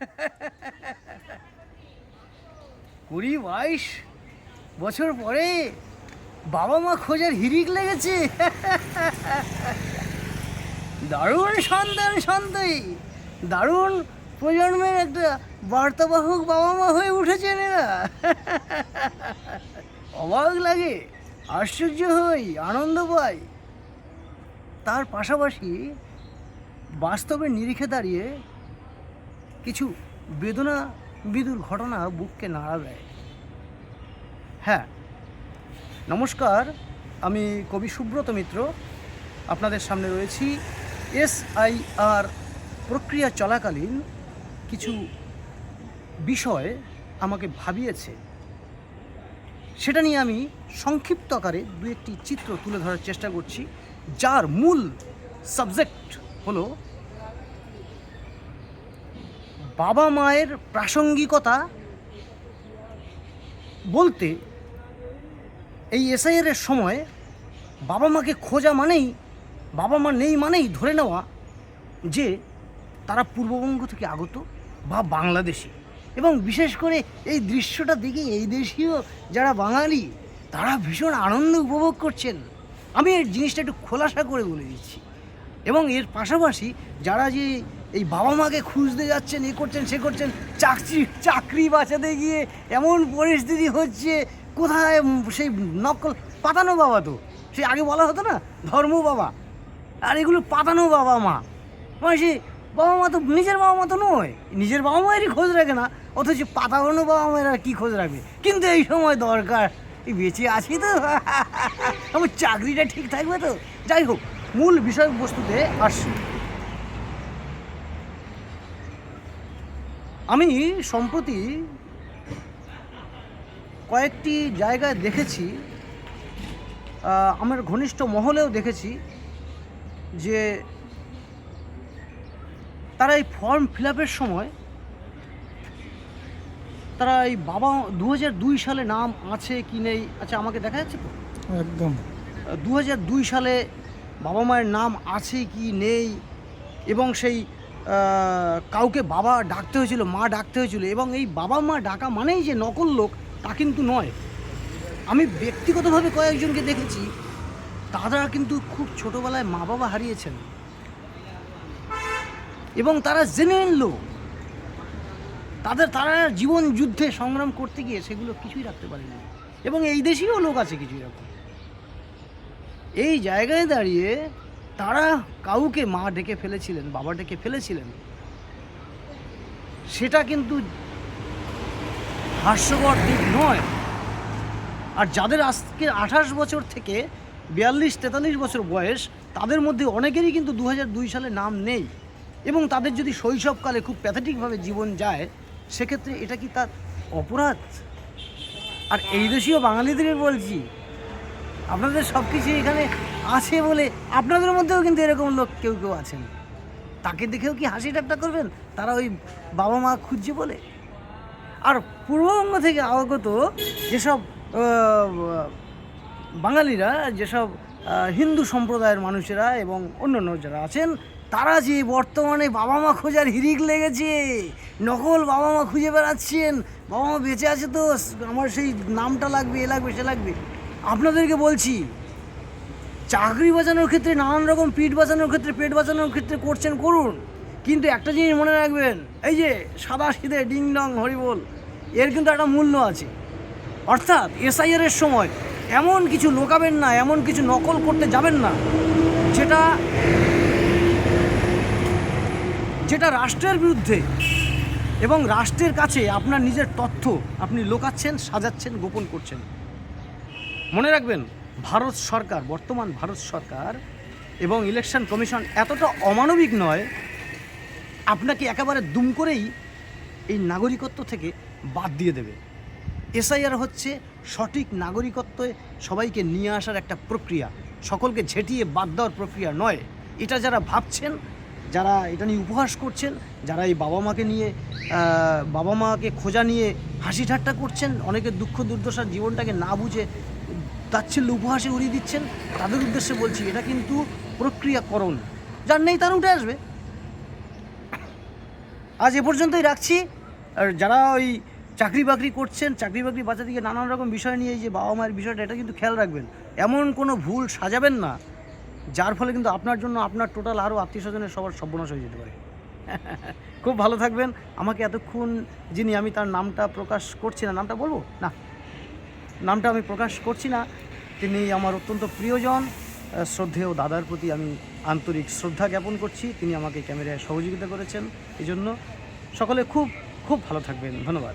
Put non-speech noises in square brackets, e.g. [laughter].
[laughs] কুড়ি বাইশ বছর পরে বাবা মা খোঁজার হিরিক লেগেছে। [laughs] দারুণ সন্তান সন্তই দারুণ প্রজন্মের একটা বার্তাবাহক বাবা মা হয়ে উঠেছেন এরা। [laughs] অবাক লাগে, আশ্চর্য হই, আনন্দ পাই। তার পাশাপাশি বাস্তবের নিরিখে দাঁড়িয়ে কিছু বেদনা বিদুর ঘটনা বুককে নাড়া দেয়। হ্যাঁ নমস্কার, আমি কবি সুব্রত মিত্র। আপনাদের সামনে রয়েছি এস আই আর প্রক্রিয়া চলাকালীন কিছু বিষয় আমাকে ভাবিয়েছে। সেটা নিয়ে আমি সংক্ষিপ্ত আকারে দু একটি চিত্র তুলে ধরার চেষ্টা করছি, যার মূল সাবজেক্ট হলো বাবা মায়ের প্রাসঙ্গিকতা বলতে এই এসআইআর এর সময় বাবা মাকে খোঁজা মানেই, বাবা মা নেই মানেই ধরে নেওয়া যে তারা পূর্ববঙ্গ থেকে আগত বা বাংলাদেশি। এবং বিশেষ করে এই দৃশ্যটা দেখে এই দেশীয় যারা বাঙালি, তারা ভীষণ আনন্দ উপভোগ করছেন। আমি এই জিনিসটা একটু খোলাসা করে বলে দিচ্ছি। এবং এর পাশাপাশি যারা যে এই বাবা মাকে খুঁজতে যাচ্ছেন, এ করছেন, সে করছেন, চাকরি চাকরি বাঁচাতে গিয়ে এমন পরিস্থিতি হচ্ছে, কোথায় সেই নকল পাতানো বাবা তো? সে আগে বলা হতো না, ধর্ম বাবা। আর এগুলো পাতানো বাবা মা। মানে সে বাবা মা তো নিজের বাবা মা তো নয়, নিজের বাবা মায়েরই খোঁজ রাখে না, অথচ পাতানো বাবা মায়ের কী খোঁজ রাখবে? কিন্তু এই সময় দরকার, এই বেঁচে আছি তো। আমার চাকরিটা ঠিক থাকবে তো? যাই হোক মূল বিষয়বস্তুতে আসছি। আমি সম্প্রতি কয়েকটি জায়গায় দেখেছি আমার ঘনিষ্ঠ মহলেও দেখেছি যে তারা এই ফর্ম ফিল আপের সময় তারা এই বাবা দু দুই সালে নাম আছে কি নেই আচ্ছা আমাকে দেখা যাচ্ছে তো? একদম। দু দুই সালে বাবা মায়ের নাম আছে কি নেই? এবং সেই কাউকে বাবা ডাকতে হয়েছিল, মা ডাকতে হয়েছিল, এবং এই বাবা মা ডাকা মানেই যে নকল লোক, তা কিন্তু নয়। আমি ব্যক্তিগতভাবে কয়েকজনকে দেখেছি, তারা কিন্তু খুব ছোটোবেলায় মা বাবা হারিয়েছেন। এবং তারা জেনুইন লোক তাদের, তারা জীবন যুদ্ধে সংগ্রাম করতে গিয়ে সেগুলো কিছুই রাখতে পারেনি। এবং এই দেশেও লোক আছে কিছু এরকম এই জায়গায় দাঁড়িয়ে তারা কাউকে মা ডেকে ফেলেছিলেন, বাবা ডেকে ফেলেছিলেন। সেটা কিন্তু হাস্যকর দিক নয়। আর যাদের আজকে আঠাশ বছর থেকে বিয়াল্লিশ, তেতাল্লিশ বছর বয়স, তাদের মধ্যে অনেকেরই কিন্তু দু দুই সালে নাম নেই। এবং তাদের যদি শৈশবকালে খুব প্যাথেটিকভাবে জীবন যায়, সেক্ষেত্রে এটা কি তার অপরাধ? আর এই দেশীয় বাঙালিদের বলছি আপনাদের সব কিছু এখানে আছে বলে আপনাদের মধ্যেও কিন্তু এরকম লোক কেউ কেউ আছেন। তাকে দেখেও কি হাসি ঠাট্টা করবেন? তারা ওই বাবা মা খুঁজছে বলে। আর পূর্ববঙ্গ থেকে আগত যেসব বাঙালিরা, যেসব হিন্দু সম্প্রদায়ের মানুষেরা এবং অন্যান্য যারা আছেন, তারা যে বর্তমানে বাবা মা খোঁজার হিরিক লেগেছে। নকল বাবা মা খুঁজে বেড়াচ্ছেন। বাবা মা বেঁচে আছে তো, আমার সেই নামটা লাগবে, এ লাগবে, সে লাগবে। আপনাদেরকে বলছি, চাকরি বাঁচানোর ক্ষেত্রে নানান রকম পিঠ বাঁচানোর ক্ষেত্রে, পেট বাঁচানোর ক্ষেত্রে করছেন, করুন। কিন্তু একটা জিনিস মনে রাখবেন, এই যে সাদা সিধে ডিং ডং হরিবোল এর কিন্তু একটা মূল্য আছে। অর্থাৎ এসআইআর এর সময় এমন কিছু লোকাবেন না, এমন কিছু নকল করতে যাবেন না, যেটা যেটা রাষ্ট্রের বিরুদ্ধে এবং রাষ্ট্রের কাছে আপনার নিজের তথ্য আপনি লোকাচ্ছেন, সাজাচ্ছেন, গোপন করছেন। মনে রাখবেন, ভারত সরকার, বর্তমান ভারত সরকার এবং ইলেকশন কমিশন এতটা অমানবিক নয়, আপনাকে একেবারে দুম করেই এই নাগরিকত্ব থেকে বাদ দিয়ে দেবে। এসআইআর হচ্ছে সঠিক নাগরিকত্বে সবাইকে নিয়ে আসার একটা প্রক্রিয়া। সকলকে ঝেঁটিয়ে বাদ দেওয়ার প্রক্রিয়া নয়। এটা যারা ভাবছেন, যারা এটা নিয়ে উপহাস করছেন, যারা এই বাবা মাকে নিয়ে বাবা মাকে খোঁজা নিয়ে হাসি ঠাট্টা করছেন, অনেকে দুঃখ দুর্দশার জীবনটাকে না বুঝে তাচ্ছিল্য উপহাসে উড়িয়ে দিচ্ছেন, তাদের উদ্দেশ্যে বলছি, এটা কিন্তু প্রক্রিয়াকরণ। যার নেই তার উঠে আসবে। আজ এ পর্যন্তই রাখছি। আর যারা ওই চাকরি বাকরি করছেন, চাকরি বাকরি বাচ্চা দিকে নানান রকম বিষয় নিয়ে যে বাবা মায়ের বিষয়টা, এটা কিন্তু খেয়াল রাখবেন। এমন কোনো ভুল সাজাবেন না, যার ফলে কিন্তু আপনার জন্য আপনার টোটাল আরও আত্মীয় স্বজনের সবার সর্বনাশ হয়ে যেতে পারে। [laughs] খুব ভালো থাকবেন। আমাকে এতক্ষণ যিনি আমি তার নামটা প্রকাশ করছি না, নামটা বলব? না। নামটা আমি প্রকাশ করছি না। তিনি আমার অত্যন্ত প্রিয়জন শ্রদ্ধে শ্রদ্ধেয় দাদার প্রতি আমি আন্তরিক শ্রদ্ধা জ্ঞাপন করছি। তিনি আমাকে ক্যামেরায় সহযোগিতা করেছেন। এই জন্য সকলে খুব খুব ভালো থাকবেন। ধন্যবাদ।